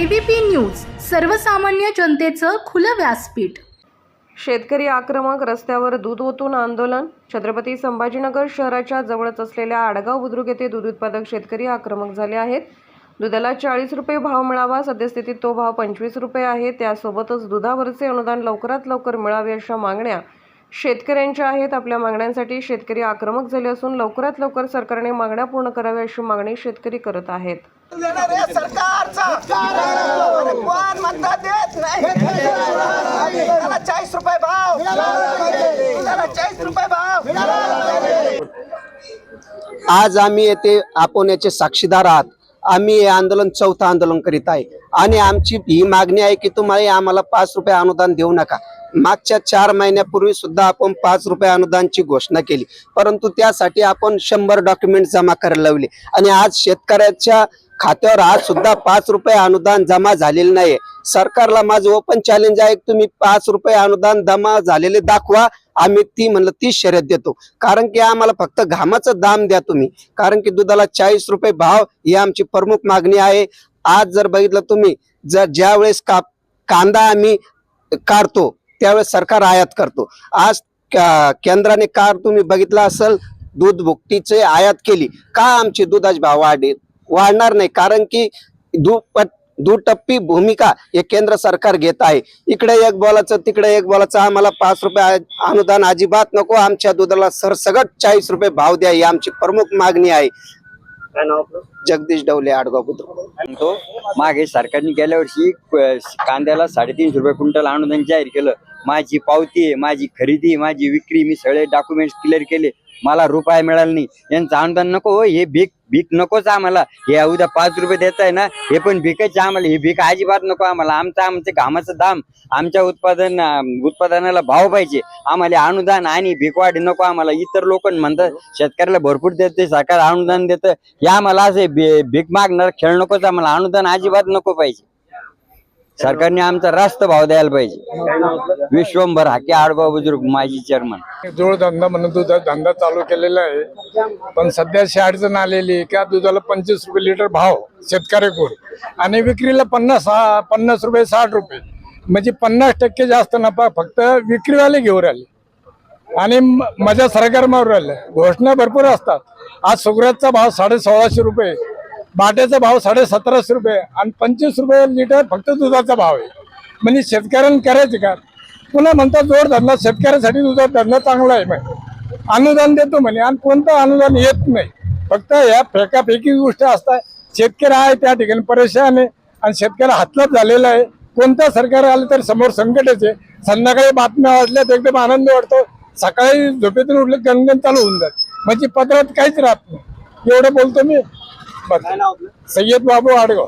ABP news सर्वसामान्य जनतेचं खुलं व्यासपीठ. शेतकरी आक्रमक रस्त्यावर दूध ओतून आंदोलन छत्रपती संभाजीनगर शहराच्या जवळच असलेल्या आडगाव बुद्रुक येथे दूध उत्पादक शेतकरी आक्रमक झाले आहेत. दुधाला चाळीस रुपये भाव मिळावा सद्यस्थितीत तो भाव पंचवीस रुपये आहे. त्यासोबतच दुधावरचे अनुदान लवकरात लवकर मिळावे अशा मागण्या शेतकऱ्यांच्या आहेत. आपल्या मागण्यांसाठी शेतकरी आक्रमक झाले असून लवकरात लवकर सरकारने मागण्या पूर्ण कराव्या अशी मागणी शेतकरी करत आहेत. देणार आहे सरकारचा. कोण म्हणता देत नाही? त्याला चाळीस रुपये भाव. त्याला चाळीस रुपये भाव. आज आम्ही येथे आपण याचे साक्षीदार आहात. आम्ही हे आंदोलन चौथं आंदोलन करीत आहे. आणि आमची ही मागणी आहे की तुम्हाला आम्हाला पाच रुपये अनुदान देऊ नका. मागच्या चार महिन्यापूर्वी सुद्धा आपण पाच रुपये अनुदानची घोषणा केली. परंतु त्यासाठी आपण शंभर डॉक्युमेंट जमा करायला लावले. आणि आज शेतकऱ्याच्या खात्यावर आज सुद्धा पाच रुपये अनुदान जमा झालेले नाही सरकारला माझं ओपन चॅलेंज आहे तुम्ही पाच रुपये अनुदान जमा झालेले दाखवा. आम्ही ती म्हणलं ती शर्यत देतो. कारण की आम्हाला फक्त घामाचं दाम द्या तुम्ही. कारण की दुधाला चाळीस रुपये भाव ही आमची प्रमुख मागणी आहे. आज जर बघितलं तुम्ही जर ज्या वेळेस का कांदा आम्ही काढतो त्यावेळेस सरकार आयात करतो. आज केंद्राने कार तुम्ही बघितला असेल दूध भुकटीचे आयात केली. का आमची दुधाचे भाव वाढेल? वाढणार नाही कारण की दुपट दुटप्पी भूमिका हे केंद्र सरकार घेत आहे. इकडे एक बोलाचं तिकडे एक बोलाचं आम्हाला पाच रुपये अनुदान अजिबात नको आमच्या दुधाला सरसगट चाळीस रुपये भाव द्या ही आमची प्रमुख मागणी आहे. जगदीश डवले आडगाव बुद्रुक. मागे सरकारने गेल्या वर्षी कांद्याला साडेतीनशे रुपये क्विंटल अनुदान जाहीर केलं. माझी पावती आहे माझी खरेदी माझी विक्री मी सगळे डॉक्युमेंट्स क्लिअर केले. मला रुपये मिळाला नाही. यांचं अनुदान नको हो, हे भीक भीक नकोच आम्हाला. हे उद्या पाच रुपये देत आहे ना हे पण भीकच आम्हाला. हे भीक अजिबात नको आम्हाला. आमचं आमचं घामाचं दाम आमच्या उत्पादन उत्पादनाला भाव पाहिजे. आम्हाला अनुदान आणि भीकवाढ नको आम्हाला. इतर लोक म्हणतात शेतकऱ्याला भरपूर देते सरकार अनुदान देतं. हे आम्हाला असे भीक मागणार खेळ नकोच आम्हाला. अनुदान अजिबात नको पाहिजे. सरकारने आमचा रास्त भाव द्यायला पाहिजे. विश्वंभर हाके आडबा बुजुर्ग माजी चेअरमन जोडधंदा म्हणून दुधा धंदा चालू केलेला आहे. पण सध्या अशी अडचण आलेली का दुधाला पंचवीस रुपये लिटर भाव शेतकऱ्याकडून आणि विक्रीला पन्नास पन्नास रुपये साठ रुपये. म्हणजे पन्नास टक्के जास्त नफा फक्त विक्रीवाले घेऊन राहिले. आणि म- मजा सरकार मारून राहिलं. घोषणा भरपूर असतात. आज सुगरातचा भाव साडे सोळाशे रुपये. बाट्याचा भाव साडे सतराशे रुपये आणि पंचवीस रुपये लिटर फक्त दुधाचा भाव आहे. म्हणजे शेतकऱ्यांनी करायचे का? पुन्हा म्हणतात जोड धंदा शेतकऱ्यासाठी दुधा धंदा चांगला आहे म्हणजे अनुदान देतो म्हणे आणि कोणतं अनुदान येत नाही. फक्त या फेकाफेकी गोष्ट असतात. शेतकरी आहे त्या ठिकाणी परेशान आहे आणि शेतकरी हातलाच झालेला आहे. कोणतं सरकार आलं तर समोर संकटच आहे. संध्याकाळी बातम्या वाटल्या तर एकदम आनंद वाटतो. सकाळी झोपेतून उठले गणगण चालू होऊन जात. म्हणजे पत्रात काहीच राहत नाही. एवढं बोलतो मी. సయ్యద్ బాబు అడుగు.